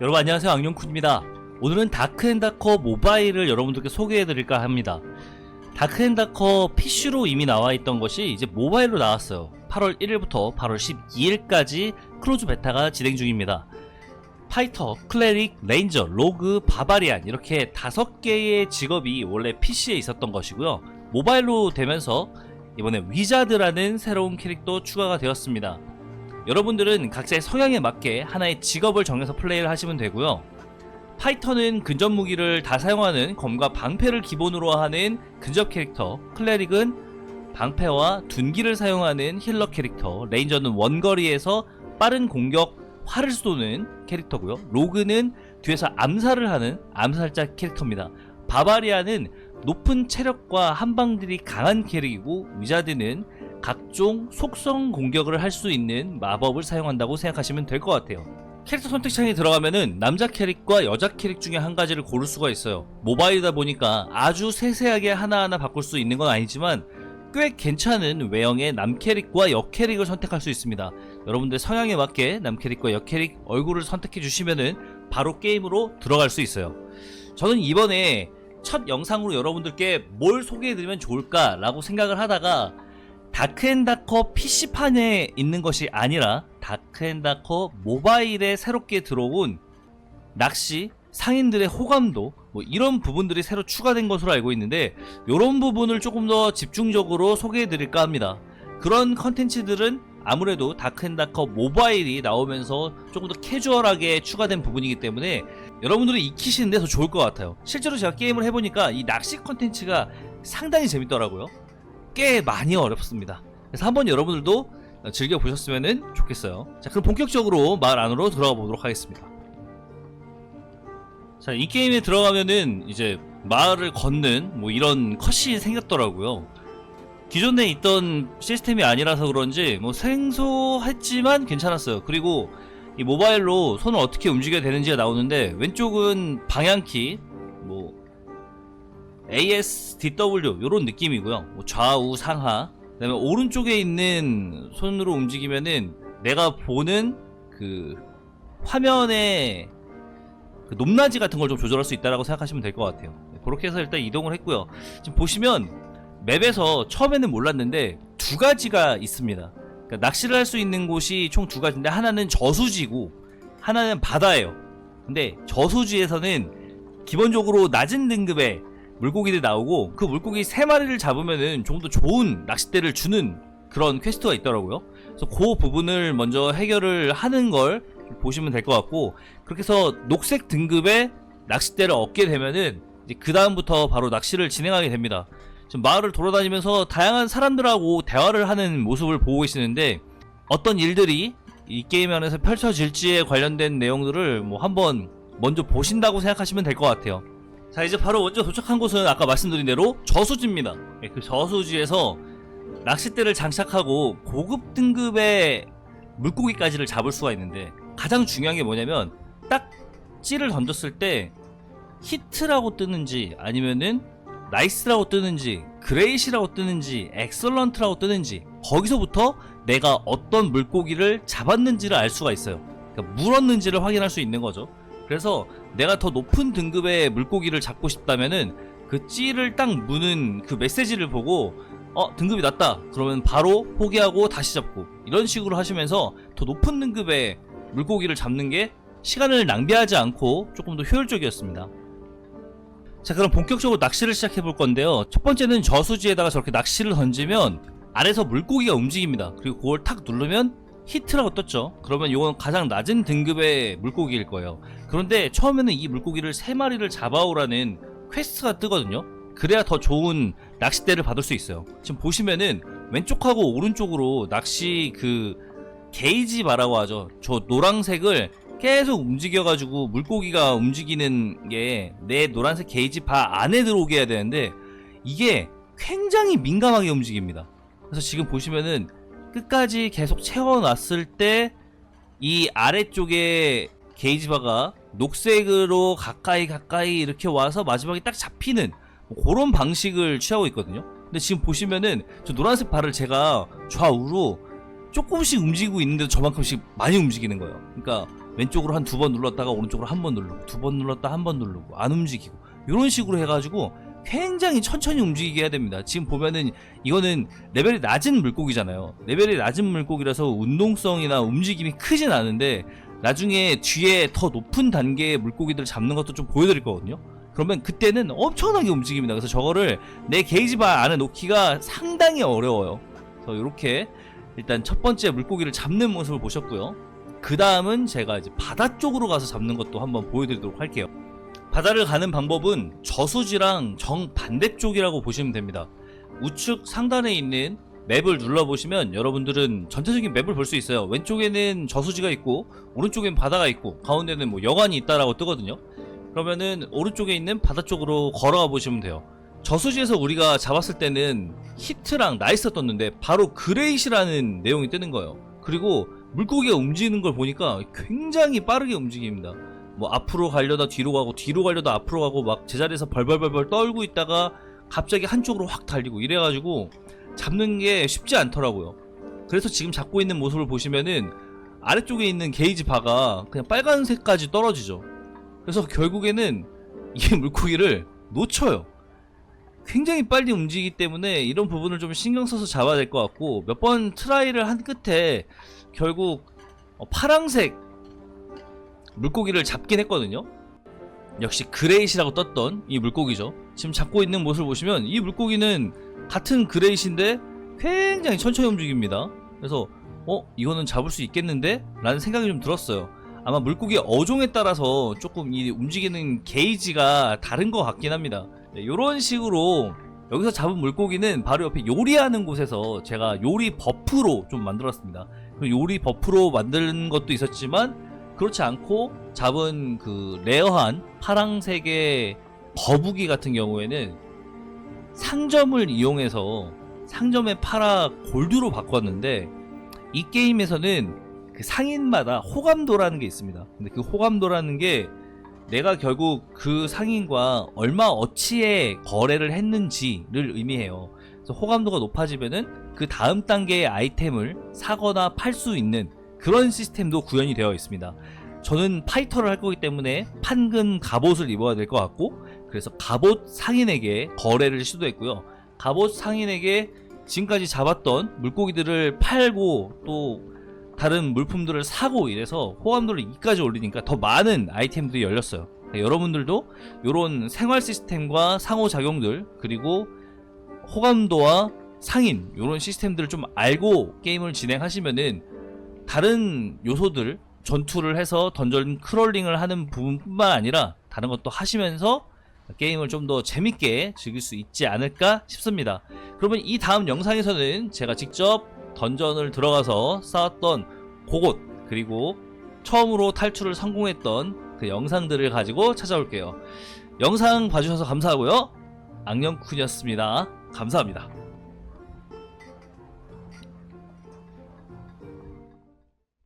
여러분 안녕하세요. 악령쿤입니다. 오늘은 다크앤다커 모바일을 여러분들께 소개해드릴까 합니다. 다크앤다커 PC로 이미 나와있던 것이 이제 모바일로 나왔어요. 8월 1일부터 8월 12일까지 클로즈 베타가 진행 중입니다. 파이터, 클레릭, 레인저, 로그, 바바리안 이렇게 다섯 개의 직업이 원래 PC에 있었던 것이고요. 모바일로 되면서 이번에 위자드라는 새로운 캐릭터 추가가 되었습니다 여러분들은 각자의 성향에 맞게 하나의 직업을 정해서 플레이를 하시면 되고요. 파이터는 근접 무기를 다 사용하는 검과 방패를 기본으로 하는 근접 캐릭터, 클레릭은 방패와 둔기를 사용하는 힐러 캐릭터, 레인저는 원거리에서 빠른 공격, 활을 쏘는 캐릭터고요. 로그는 뒤에서 암살을 하는 암살자 캐릭터입니다. 바바리아는 높은 체력과 한방들이 강한 캐릭이고 위자드는 각종 속성 공격을 할 수 있는 마법을 사용한다고 생각하시면 될 것 같아요. 캐릭터 선택창에 들어가면은 남자 캐릭과 여자 캐릭 중에 한 가지를 고를 수가 있어요. 모바일이다 보니까 아주 세세하게 하나하나 바꿀 수 있는 건 아니지만 꽤 괜찮은 외형의 남 캐릭과 여 캐릭을 선택할 수 있습니다. 여러분들 성향에 맞게 남 캐릭과 여 캐릭 얼굴을 선택해 주시면은 바로 게임으로 들어갈 수 있어요. 저는 이번에 첫 영상으로 여러분들께 뭘 소개해드리면 좋을까라고 생각을 하다가 다크앤다커 PC판에 있는 것이 아니라 다크앤다커 모바일에 새롭게 들어온 낚시, 상인들의 호감도 뭐 이런 부분들이 새로 추가된 것으로 알고 있는데 이런 부분을 조금 더 집중적으로 소개해 드릴까 합니다. 그런 컨텐츠들은 아무래도 다크앤다커 모바일이 나오면서 조금 더 캐주얼하게 추가된 부분이기 때문에 여러분들이 익히시는데 더 좋을 것 같아요. 실제로 제가 게임을 해보니까 이 낚시 컨텐츠가 상당히 재밌더라고요. 꽤 많이 어렵습니다. 그래서 한번 여러분들도 즐겨 보셨으면 좋겠어요. 자, 그럼 본격적으로 마을 안으로 들어가 보도록 하겠습니다. 자, 이 게임에 들어가면은 이제 마을을 걷는 뭐 이런 컷이 생겼더라고요. 기존에 있던 시스템이 아니라서 그런지 뭐 생소했지만 괜찮았어요. 그리고 이 모바일로 손을 어떻게 움직여야 되는지가 나오는데 왼쪽은 방향키, 뭐 ASDW 요런 느낌이고요. 뭐 좌우 상하. 그다음에 오른쪽에 있는 손으로 움직이면은 내가 보는 그 화면의 그 높낮이 같은 걸 좀 조절할 수 있다라고 생각하시면 될 것 같아요. 네, 그렇게 해서 일단 이동을 했고요. 지금 보시면 맵에서 처음에는 몰랐는데 두 가지가 있습니다. 그러니까 낚시를 할 수 있는 곳이 총 두 가지인데 하나는 저수지고 하나는 바다예요. 근데 저수지에서는 기본적으로 낮은 등급의 물고기들이 나오고 그 물고기 세 마리를 잡으면은 좀 더 좋은 낚싯대를 주는 그런 퀘스트가 있더라고요. 그래서 그 부분을 먼저 해결을 하는 걸 보시면 될 것 같고 그렇게 해서 녹색 등급의 낚싯대를 얻게 되면은 이제 그 다음부터 바로 낚시를 진행하게 됩니다. 지금 마을을 돌아다니면서 다양한 사람들하고 대화를 하는 모습을 보고 계시는데 어떤 일들이 이 게임 안에서 펼쳐질지에 관련된 내용들을 뭐 한번 먼저 보신다고 생각하시면 될 것 같아요. 자 이제 바로 먼저 도착한 곳은 아까 말씀드린 대로 저수지입니다. 예, 그 저수지에서 낚싯대를 장착하고 고급 등급의 물고기까지를 잡을 수가 있는데 가장 중요한 게 뭐냐면 딱 찌를 던졌을 때 히트라고 뜨는지 아니면은 나이스라고 뜨는지 그레이시라고 뜨는지 엑설런트라고 뜨는지 거기서부터 내가 어떤 물고기를 잡았는지를 알 수가 있어요. 그러니까 물었는지를 확인할 수 있는 거죠. 그래서 내가 더 높은 등급의 물고기를 잡고 싶다면은 그 찌를 딱 무는 그 메시지를 보고 어 등급이 낮다. 그러면 바로 포기하고 다시 잡고. 이런 식으로 하시면서 더 높은 등급의 물고기를 잡는 게 시간을 낭비하지 않고 조금 더 효율적이었습니다. 자 그럼 본격적으로 낚시를 시작해 볼 건데요. 첫 번째는 저수지에다가 저렇게 낚시를 던지면 아래서 물고기가 움직입니다. 그리고 그걸 탁 누르면 히트라고 떴죠. 그러면 이건 가장 낮은 등급의 물고기일 거예요. 그런데 처음에는 이 물고기를 3마리를 잡아오라는 퀘스트가 뜨거든요. 그래야 더 좋은 낚싯대를 받을 수 있어요. 지금 보시면은 왼쪽하고 오른쪽으로 낚시 그 게이지 바라고 하죠. 저 노란색을 계속 움직여가지고 물고기가 움직이는 게 내 노란색 게이지 바 안에 들어오게 해야 되는데 이게 굉장히 민감하게 움직입니다. 그래서 지금 보시면은 끝까지 계속 채워놨을 때 이 아래쪽에 게이지 바가 녹색으로 가까이 가까이 이렇게 와서 마지막에 딱 잡히는 뭐 그런 방식을 취하고 있거든요. 근데 지금 보시면은 저 노란색 바를 제가 좌우로 조금씩 움직이고 있는데도 저만큼씩 많이 움직이는 거예요. 그러니까 왼쪽으로 한 두 번 눌렀다가 오른쪽으로 한 번 누르고 두 번 눌렀다 한 번 누르고 안 움직이고 이런 식으로 해가지고 굉장히 천천히 움직이게 해야 됩니다. 지금 보면은 이거는 레벨이 낮은 물고기잖아요. 레벨이 낮은 물고기라서 운동성이나 움직임이 크진 않은데 나중에 뒤에 더 높은 단계의 물고기들을 잡는 것도 좀 보여드릴 거거든요. 그러면 그때는 엄청나게 움직입니다. 그래서 저거를 내 게이지 바 안에 놓기가 상당히 어려워요. 그래서 이렇게 일단 첫 번째 물고기를 잡는 모습을 보셨고요. 그 다음은 제가 이제 바다 쪽으로 가서 잡는 것도 한번 보여드리도록 할게요. 바다를 가는 방법은 저수지랑 정반대쪽이라고 보시면 됩니다. 우측 상단에 있는 맵을 눌러보시면 여러분들은 전체적인 맵을 볼 수 있어요. 왼쪽에는 저수지가 있고, 오른쪽엔 바다가 있고, 가운데는 뭐 여관이 있다라고 뜨거든요. 그러면은 오른쪽에 있는 바다 쪽으로 걸어가 보시면 돼요. 저수지에서 우리가 잡았을 때는 히트랑 나이스 떴는데 바로 그레이시라는 내용이 뜨는 거예요. 그리고 물고기가 움직이는 걸 보니까 굉장히 빠르게 움직입니다. 뭐 앞으로 가려다 뒤로 가고 뒤로 가려다 앞으로 가고 막 제자리에서 벌벌벌벌 떨고 있다가 갑자기 한쪽으로 확 달리고 이래가지고 잡는 게 쉽지 않더라고요. 그래서 지금 잡고 있는 모습을 보시면은 아래쪽에 있는 게이지 바가 그냥 빨간색까지 떨어지죠. 그래서 결국에는 이 물고기를 놓쳐요. 굉장히 빨리 움직이기 때문에 이런 부분을 좀 신경 써서 잡아야 될 것 같고 몇 번 트라이를 한 끝에 결국 어, 파랑색 물고기를 잡긴 했거든요. 역시 그레이시라고 떴던 이 물고기죠. 지금 잡고 있는 모습을 보시면 이 물고기는 같은 그레이시인데 굉장히 천천히 움직입니다. 그래서 어 이거는 잡을 수 있겠는데? 라는 생각이 좀 들었어요. 아마 물고기 어종에 따라서 조금 이 움직이는 게이지가 다른 것 같긴 합니다. 이런 식으로 여기서 잡은 물고기는 바로 옆에 요리하는 곳에서 제가 요리 버프로 좀 만들었습니다. 그 요리 버프로 만든 것도 있었지만 그렇지 않고 잡은 그 레어한 파랑색의 거북이 같은 경우에는 상점을 이용해서 상점의 파라 골드로 바꿨는데 이 게임에서는 그 상인마다 호감도라는 게 있습니다. 근데 그 호감도라는 게 내가 결국 그 상인과 얼마 어치의 거래를 했는지를 의미해요. 그래서 호감도가 높아지면은 그 다음 단계의 아이템을 사거나 팔 수 있는 그런 시스템도 구현이 되어 있습니다. 저는 파이터를 할 거기 때문에 판근 갑옷을 입어야 될 것 같고 그래서 갑옷 상인에게 거래를 시도했고요. 갑옷 상인에게 지금까지 잡았던 물고기들을 팔고 또 다른 물품들을 사고 이래서 호감도를 2까지 올리니까 더 많은 아이템들이 열렸어요. 네, 여러분들도 이런 생활 시스템과 상호작용들 그리고 호감도와 상인 이런 시스템들을 좀 알고 게임을 진행하시면은 다른 요소들 전투를 해서 던전 크롤링을 하는 부분뿐만 아니라 다른 것도 하시면서 게임을 좀 더 재밌게 즐길 수 있지 않을까 싶습니다. 그러면 이 다음 영상에서는 제가 직접 던전을 들어가서 쌓았던 그곳 그리고 처음으로 탈출을 성공했던 그 영상들을 가지고 찾아올게요. 영상 봐주셔서 감사하고요. 악령쿤이었습니다. 감사합니다.